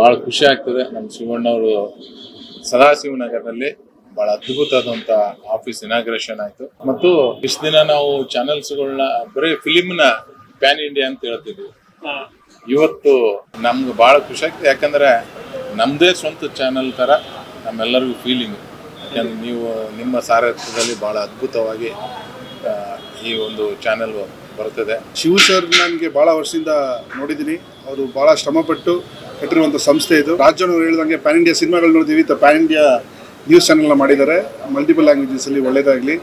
ಬಹಳ ಖುಷಿ ಆಗ್ತದೆ. ನಮ್ಮ ಶಿವಣ್ಣವರು ಸದಾಶಿವನಗರದಲ್ಲಿ ಬಹಳ ಅದ್ಭುತವಾದಂತ ಆಫೀಸ್ ಇನಾಗ್ರೇಷನ್ ಆಯ್ತು. ಮತ್ತು ಇಷ್ಟು ದಿನ ನಾವು ಚಾನೆಲ್ಸ್ಗಳನ್ನ ಬರೀ ಫಿಲಿಮ್ನ ಪ್ಯಾನ್ ಇಂಡಿಯಾ ಅಂತ ಹೇಳ್ತಿದ್ವಿ. ಇವತ್ತು ನಮ್ಗೆ ಬಹಳ ಖುಷಿ ಆಗ್ತದೆ. ಯಾಕಂದ್ರೆ ನಮ್ದೇ ಸ್ವಂತ ಚಾನೆಲ್ ತರ ನಮ್ಮೆಲ್ಲರಿಗೂ ಫೀಲಿಂಗ್ ಯಾಕಂದ್ರೆ ನೀವು ನಿಮ್ಮ ಸಾರಥ್ಯದಲ್ಲಿ ಬಹಳ ಅದ್ಭುತವಾಗಿ ಈ ಒಂದು ಚಾನೆಲ್ ಬರ್ತದೆ. ಶಿವ ಸರ್ ನನಗೆ ಭಾಳ ವರ್ಷದಿಂದ ನೋಡಿದ್ದೀನಿ. ಅವರು ಭಾಳ ಶ್ರಮಪಟ್ಟು ಕಟ್ಟಿರುವಂಥ ಸಂಸ್ಥೆ ಇದು. ರಾಜ್ಯನವ್ರು ಹೇಳಿದಂಗೆ ಪ್ಯಾನ್ ಇಂಡಿಯಾ ಸಿನಿಮಾಗಳು ನೋಡಿದೀವಿ ಪ್ಯಾನ್ ಇಂಡಿಯಾ ನ್ಯೂಸ್ ಚಾನೆಲ್ ಮಾಡಿದ್ದಾರೆ. ಮಲ್ಟಿಪಲ್ ಲ್ಯಾಂಗ್ವೇಜಸಲ್ಲಿ ಒಳ್ಳೇದಾಗಲಿ.